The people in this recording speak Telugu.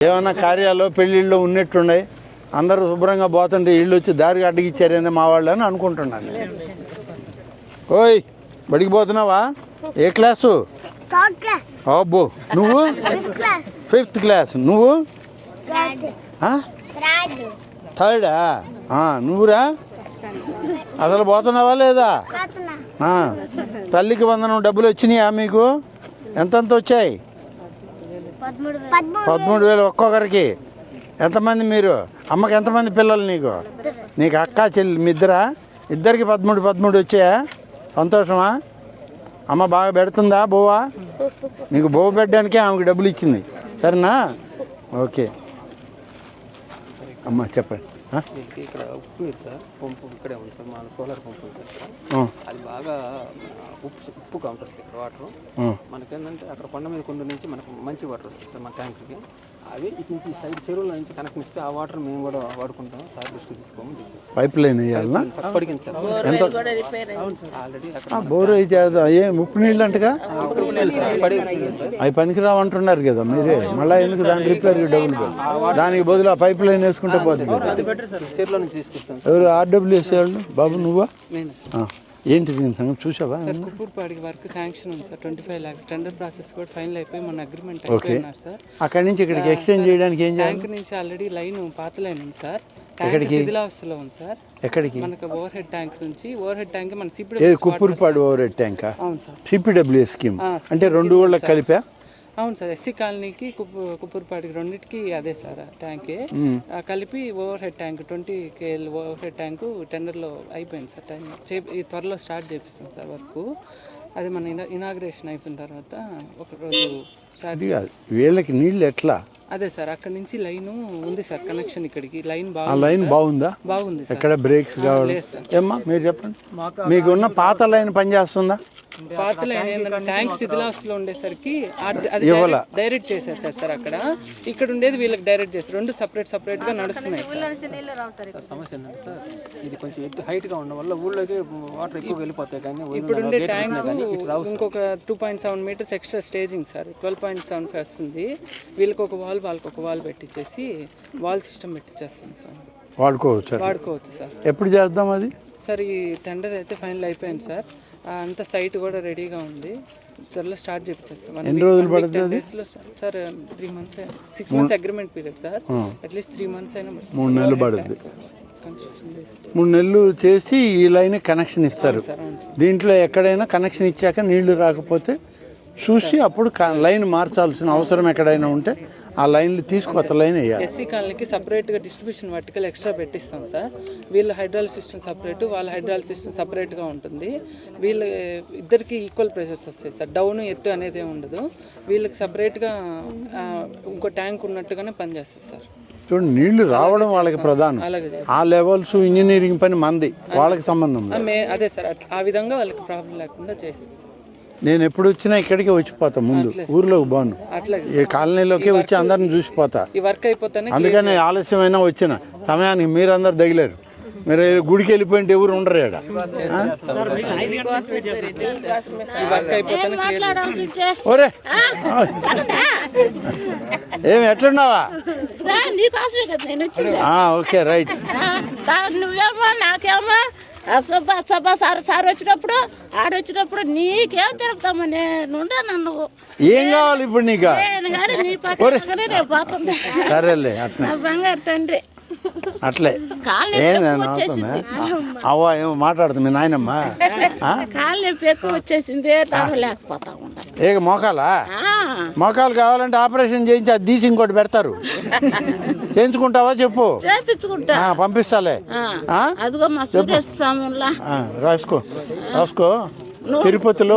ఏమన్నా కార్యాలు పెళ్ళిళ్ళు ఉన్నట్టున్నాయి అందరూ శుభ్రంగా పోతుంటే ఇళ్ళు వచ్చి దారికి అడ్డగిచ్చారేంది మా వాళ్ళు అని అనుకుంటున్నాను ఓయ్ బడికి పోతున్నావా? ఏ క్లాసు? అబ్బో నువ్వు? ఫిఫ్త్ క్లాస్ నువ్వు? థర్డ్ నువ్వురా? అసలు పోతున్నావా లేదా? తల్లికి వందనం డబ్బులు వచ్చినాయా మీకు? ఎంతెంత వచ్చాయి? పదమూడు వేలు. ఒక్కొక్కరికి. ఎంతమంది మీరు? అమ్మకి ఎంతమంది పిల్లలు నీకు? నీకు అక్క చెల్లి మీ ఇద్దరా? ఇద్దరికి పదమూడు పదమూడు వచ్చాయా? సంతోషమా? అమ్మ బాగా పెడుతుందా బోవా నీకు బోవ పెట్టడానికే ఆమెకు డబ్బులు ఇచ్చింది. సరేనా? ఓకే. అమ్మ చెప్పండి. దీనికి ఇక్కడ ఉప్పు నీరు సార్. పంపు ఇక్కడే ఉంది సార్. మన సోలార్ పంపు ఉంది సార్ అది బాగా ఉప్పు ఉప్పు ఉంటుంది ఇక్కడ వాటర్. మనకేంటంటే అక్కడ కొండ మీద కొండ నుంచి మనకు మంచి వాటర్ వస్తుంది సార్ మన ట్యాంక్కి. అవి ఇటు నుంచి సైడ్ చెరువుల నుంచి కనెక్షన్ ఇస్తే ఆ వాటర్ మేము కూడా వాడుకుంటాం. సార్ దృష్టి తీసుకోమని పైప్ లైన్ వేయాలనా? అప్పటికింది సార్ ఎంత? అవును సార్ ఆల్రెడీ బోరు అయితే చేద్దాం. ఏ ఉప్పు నీళ్ళు అంటగా? అవి పనికిరావు అంటున్నారు కదా మీరే. మళ్ళీ ఎందుకు దాని రిపేర్కి డబ్బులు పెట్టి దానికి బదులు ఆ పైప్ లైన్ వేసుకుంటే పోతుంది. అది ఎవరు? ఆర్డబ్ల్యూఎస్ వాళ్ళు? బాబు నువ్వా? ఏంటి దీని సంగతి? చూసావా? సార్ కుప్పూర్పాడికి వర్క్ శాంక్షన్ ఉంది sir twenty five lakhs tender process కూడా ఫైనల్ అయిపోయి మన అగ్రిమెంట్ ఓకే. సార్. అక్కడి నుంచి ఇక్కడికి ఎక్స్చేంజ్ చేయడానికి ఏం చేయాలి? ట్యాంక్ నుంచి ఆల్రెడీ లైన్ పాత లైన్ ఉంది సార్. ట్యాంక్ శిథిలావస్థలో ఉంది సార్. ఎక్కడికి? మనకు ఓవర్ హెడ్ ట్యాంక్ నుంచి ఓవర్ హెడ్ ట్యాంక్ మన ఏది సిపిడి కుప్పూరుపాడు ఓవర్ హెడ్ ట్యాంకా అవును సార్. సిపిడబ్ల్యూ స్కీమ్ అంటే రెండు ఊళ్ళకి కలిపా? అవును సార్ ఎస్సీ కాలనీకి కుప్పు కుప్పూర్పాడికి రెండింటికి అదే సార్ ట్యాంకే. కలిపి overhead tank twenty KL overhead tank టెండర్లో అయిపోయింది సార్ టైం చే ఈ త్వరలో స్టార్ట్ చేపిస్తాం సార్ వర్క్. అది మన ఇనా ఇనాగ్రేషన్ అయిపోయిన తర్వాత ఒక రోజు స్టార్ట్ వీళ్ళకి నీళ్ళు ఎట్లా? అదే సార్ అక్కడ నుంచి లైన్ ఉంది సార్ కనెక్షన్ ఇక్కడికి. లైన్ ఆ బాగుంది లైన్ బాగుందా? బాగుంది సార్. ఎక్కడ బ్రేక్స్ కావాలి? సార్. ఏమ్మా మీరు చెప్పండి. మీకు ఉన్న పాత లైన్ పనిచేస్తుందా పాత లైన్ ఏంటంటే ట్యాంక్ శిథిలాస్లో ఉండేసరికి ఆ- అది ఇవ్వాల. డైరెక్ట్- డైరెక్ట్ చేసేసారు సార్ అక్కడ. ఇక్కడ ఉండేది వీళ్ళకి డైరెక్ట్ చేస్తారు రెండు సపరేట్ సపరేట్గా నడుస్తున్నాయి సార్. సార్ సమస్య ఏంటంటే సార్ ఇది కొంచెం ఎత్తు హైట్గా ఉండడం వల్ల ఊళ్ళోకి వాటర్ ఎక్కువ వెళ్ళిపోతాయి కానీ ఇప్పుడు ఉండే ట్యాంక్ సార్. ఇంకొక two point seven metres extra staging sir. Twelve point seven five వస్తుంది. వీళ్ళకి ఒక వాల్ వాళ్ళకి ఒక వాల్ పెట్టించేసి వాల్ సిస్టమ్ పెట్టించేస్తాం సార్. వాడుకోవచ్చు. వాడుకోవచ్చు సార్. ఎప్పుడు చేద్దాం అది? సార్ ఈ టెండర్ అయితే ఫైనల్ అయిపోయింది సార్. అంతా సైట్ కూడా రెడీగా ఉంది. త్వరలో స్టార్ట్ చేపించేస్తాం ఎన్ని రోజులు పడుతుంది sir. Three months six months agreement period sir. At least three months అయినా మూడు నెలలు చేసి మూడు నెలలు చేసి ఈ లైన్ కనెక్షన్ ఇస్తారు. దీంట్లో ఎక్కడైనా కనెక్షన్ ఇచ్చాక నీళ్ళు రాకపోతే చూసి అప్పుడు లైన్ మార్చాల్సిన అవసరం ఎక్కడైనా ఉంటే ఆ లైన్లు తీసుకు కొత్త లైన్ వేయాలి. ఎస్సీ కాలనీకి సపరేట్గా డిస్ట్రిబ్యూషన్ వర్టికల్ ఎక్స్ట్రా పెట్టిస్తాం సార్. వీళ్ళ హైడ్రాల్ సిస్టమ్ సపరేట్ వాళ్ళ హైడ్రాల్ సిస్టమ్ సపరేట్గా ఉంటుంది. వీళ్ళ ఇద్దరికి ఈక్వల్ ప్రెషర్స్ వస్తాయి సార్. డౌన్ ఎత్తు అనేది ఉండదు. వీళ్ళకి సపరేట్గా ఇంకో ట్యాంక్ ఉన్నట్టుగానే పనిచేస్తుంది సార్. చూడండి నీళ్ళు రావడం వాళ్ళకి ప్రధానం. ఆ లెవెల్స్ ఇంజనీరింగ్ పని మంది. వాళ్ళకి సంబంధం అదే సార్. అట్లా ఆ విధంగా వాళ్ళకి ప్రాబ్లం లేకుండా చేస్తాం సార్. నేను ఎప్పుడు వచ్చినా ఇక్కడికే వచ్చిపోతా ముందు. ఊర్లోకి బాను ఈ కాలనీలోకి వచ్చి అందరిని చూసిపోతా. ఈ వర్క్ అయిపోతేనే అందుకని ఆలస్యమైనా వచ్చిన. సమయానికి మీరందరు తగిలేరు. మీరు గుడికి వెళ్ళిపోయింటే ఎవరు ఉండరు క్లియర్ ఒరే. ఏమి ఎట్లున్నావా? Okay right. నువ్వేమో నాకేమో సుబ్బ సుబ్బ సార్ సార్ వచ్చినప్పుడు ఆడొచ్చినప్పుడు నీకేం తిరుగుతామో నేను ఉండను నువ్వు ఏం కావాలి ఇప్పుడు నీకు? నేను కానీ నీ పక్కనే నేను పోతుండే. సరేలే నా బంగారు తండ్రి. అట్లే. అవుతుందా? వచ్చేసింది అవ్వ ఏమో మాట్లాడుతుంది మీ నాయనమ్మ. ఆ? కాళ్ళు నొప్పి ఎక్కువ వచ్చేసింది లేకపోతా ఉండాలి. ఏ మోకాలా? మోకాలు కావాలంటే ఆపరేషన్ చేయించి అది తీసి ఇంకోటి పెడతారు. చేయించుకుంటావా చెప్పు. చేపించుకుంటా పంపిస్తాలే? అదిగో మా రాసుకో. రాసుకో. తిరుపతిలో